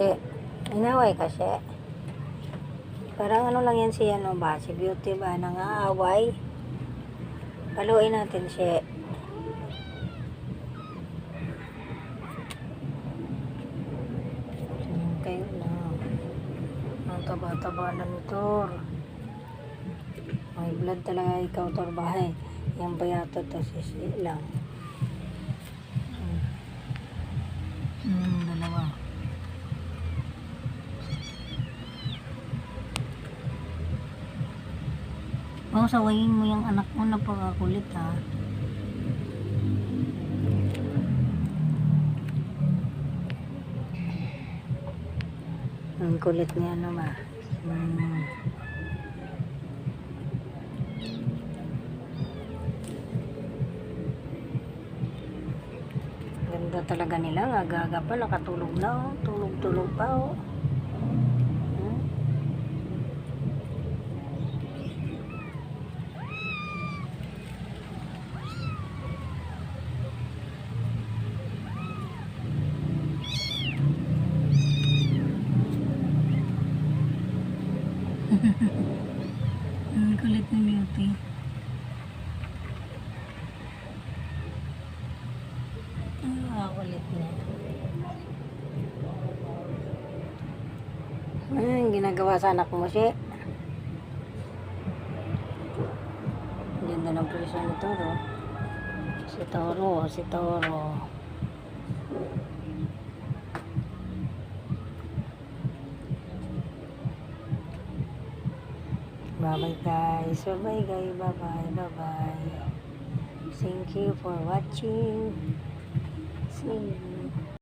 Che, inaway ka siya. Parang ano lang yan si ano ba, si Beauty ba, nangaaway. Paluin natin siya. Kayo na. Ang taba-taba na nito. May blood talaga ikaw, Torbahay. Yan ba yata to si si lang. Hmm. Hmm, dalawa. Oh, sawayin mo yung anak mo, napakakulit ha. Ang kulit niya naman. Hmm. Ganda talaga nila. Agaga pa, nakatulog na oh. Tulog-tulog pa oh. Hmm? Ang kulit ni Beauty. Ang kulit niya. Ano yung ginagawa sa anak mo siya? Ganda ng puso ni Toro. Si Toro, si Toro. Bye-bye guys. Bye-bye guys. Bye-bye. Bye-bye. Thank you for watching. See you.